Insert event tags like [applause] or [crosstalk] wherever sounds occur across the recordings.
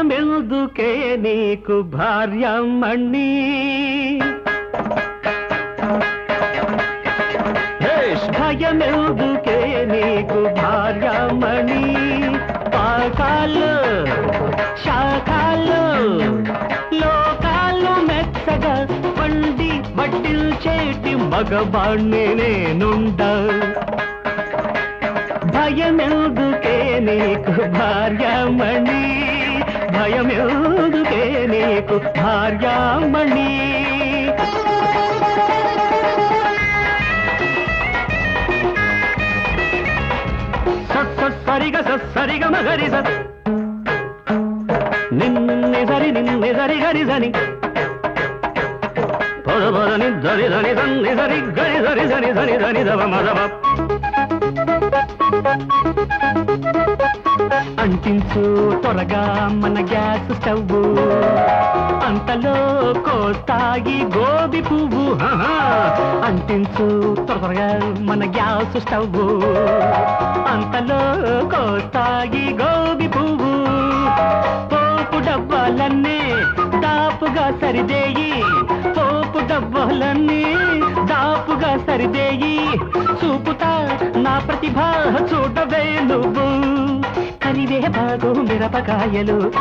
భయమెందుకే నీకు భార్యమణి హేష్ భయమెందుకే నీకు భార్యమణి పాకాలు శాఖాలు లోకాలు మెచ్చగా వండి వడ్డిల్చేటి మగబాణ్ణి నేనుండ. భయమెందుకే నీకు భార్యమణి భయమెందుకే నీకు భార్యామణి? సరిగ సరిగ మగరి సత్. నిన్నే సరి నిన్నే సరి గరి సని. పద పద ని ధని సన్ని సరి గరి సరి సని సని ధని దవ మదవ అంటించు త్వరగా మన గ్యాస్ స్టవ్ అంతలో కోస్తాగి గోబి పువ్వు అంటించు త్వరగా మన గ్యాస్ స్టవ్ అంతలో కోస్తాగి గోబి పువ్వు. పోపు డబ్బాలన్నీ దాపుగా సరిదేయి. పోపు డబ్బాలన్నీ దాపుగా సరిదేయి. చూపుతా నా ప్రతిభ చూడవే నువ్వు. బాగు మిరపకాయలు.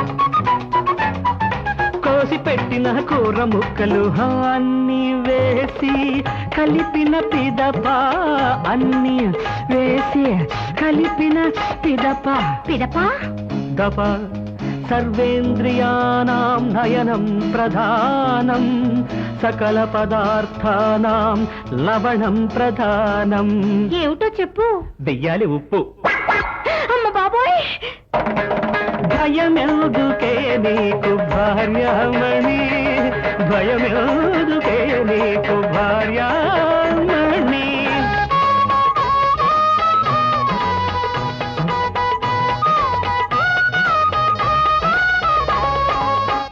కోసి పెట్టిన కూర ముక్కలు అన్ని వేసి కలిపిన పిదప అన్ని వేసి కలిపిన పిదప. పిడపా దప సర్వేంద్రియాణం నయనం ప్రధానం సకల పదార్థానాం లవణం ప్రధానం. ఏమిటో చెప్పు. వెయ్యాలి ఉప్పు. అమ్మ బాబోయ్! భయమెదుకే నీకు భార్యమణి భయమెదుకే నీకు భార్యమణి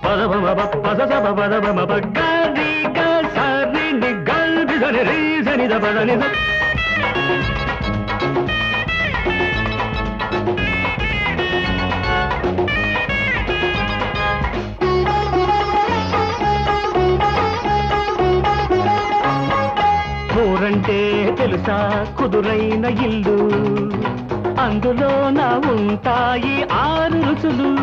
పదమమ పదసమ పదమమ పదమ గరి ని గల్బి సని రీ సని ద ఊరంటే తెలుసా కుదురైన ఇల్లు? అందులో నా ఉంటాయి ఆరు రుచులు.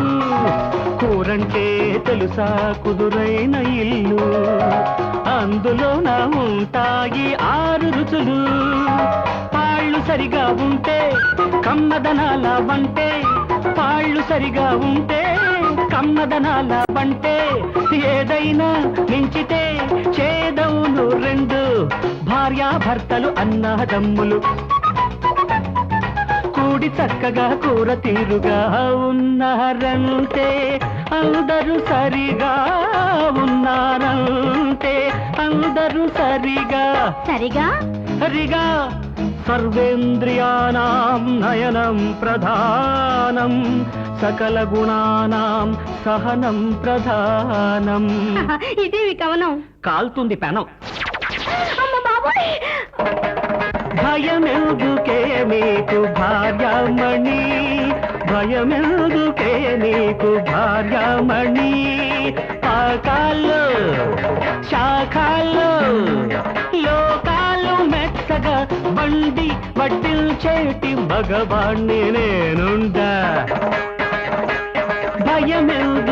కూరంటే తెలుసా కుదురైన ఇల్లు? అందులో నా ఉంటాయి ఆరు రుచులు. పాళ్ళు సరిగా ఉంటే కమ్మదనాల వంటే పాళ్ళు సరిగా ఉంటే కమ్మదనాల వంటే ఏదైనా మించితే భార్యాభర్తలు అన్నదమ్ములు. కూడి చక్కగా కూర తీరుగా ఉన్నారంటే అందరూ సరిగా ఉన్నారంటే అందరూ సరిగా. సరిగా? సరిగా. సర్వేంద్రియాణం నయనం ప్రధానం. సకల గుణానాం సహనం ప్రధానం. [laughs] ఇదేవి కవనం? కాల్తుంది పెనం. భయమెందుకే మీకు భార్యమణి? భయమెందుకే నీకు భార్యమణి? పాకాలు శాఖాలు లోకాలు మెత్తగా బండి వడ్డిల్చేటి మగవాణ్ణి నేనుండా. భయమెందుకే